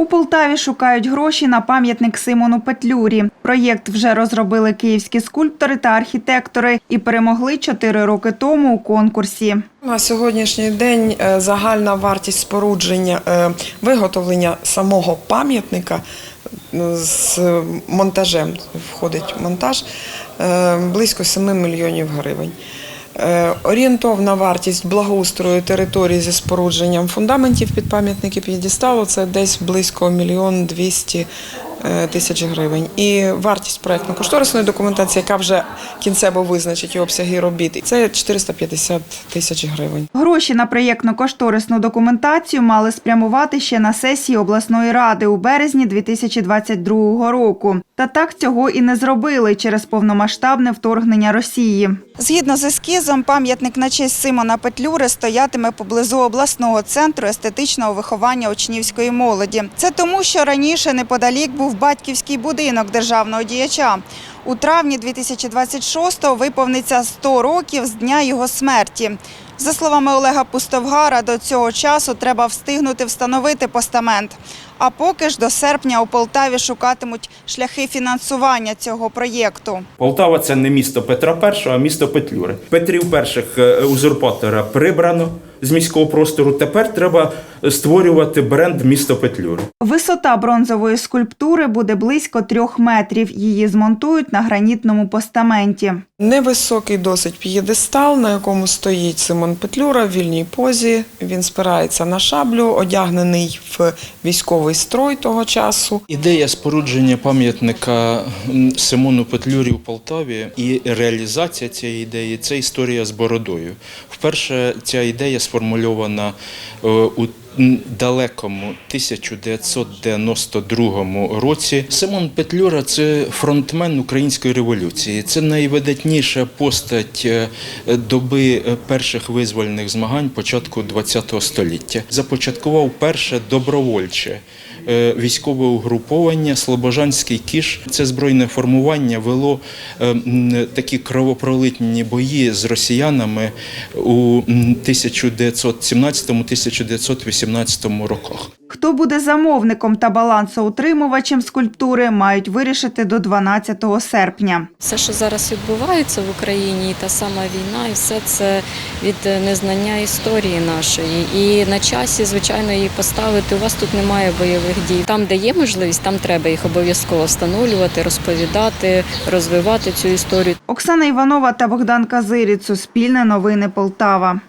У Полтаві шукають гроші на пам'ятник Симону Петлюрі. Проєкт вже розробили київські скульптори та архітектори і перемогли чотири роки тому у конкурсі. На сьогоднішній день е, загальна вартість спорудження е, виготовлення самого пам'ятника е, з монтажем входить монтаж близько 7 мільйонів гривень. Е, Орієнтовна вартість благоустрою території зі спорудженням фундаментів під пам'ятники п'єдесталу це десь близько мільйон двісті е, тисяч гривень. І вартість проєктно-кошторисної документації, яка вже кінцево визначить обсяги робіт, це 450 тисяч гривень. Гроші на проєктно-кошторисну документацію мали спрямувати ще на сесії обласної ради у березні 2022 року. Та так цього і не зробили через повномасштабне вторгнення Росії. Згідно з ескізом, пам'ятник на честь Симона Петлюри стоятиме поблизу обласного центру естетичного виховання учнівської молоді. Це тому, що раніше неподалік був батьківський будинок державного діяча. У травні 2026-го виповниться 100 років з дня його смерті. За словами Олега Пустовгара, до цього часу треба встигнути встановити постамент. А поки ж до серпня у Полтаві шукатимуть шляхи фінансування цього проєкту. Полтава це не місто Петра І, а місто Петлюри. Петрів перших е, узурпатора прибрано з міського простору. Тепер треба створювати бренд місто Петлюри. Висота бронзової скульптури буде близько трьох метрів. Її змонтують на гранітному постаменті. Невисокий досить п'єдестал, на якому стоїть Симон Петлюра в вільній позі. Він спирається на шаблю, одягнений в військовий строй того часу. Ідея спорудження пам'ятника Симону Петлюрі у Полтаві і реалізація цієї ідеї це історія з бородою. Вперше ця ідея сформульована е, у далекому 1992 році. Симон Петлюра це фронтмен української революції. Це найвидатніша постать е, доби е, перших визвольних змагань початку ХХ століття. Започаткував перше добровольче військове угруповання Слобожанський кіш. Це збройне формування вело е, такі кровопролитні бої з росіянами у 1917-1918 роках. Хто буде замовником та балансоутримувачем скульптури, мають вирішити до 12 серпня. Все, що зараз відбувається в Україні, і та сама війна, і все це від незнання історії нашої. І на часі, звичайно, її поставити. У вас тут немає бойових дій. Там, де є можливість, там треба їх обов'язково встановлювати, розповідати, розвивати цю історію. Оксана Іванова та Богдан Казиріць. Суспільне новини Полтава.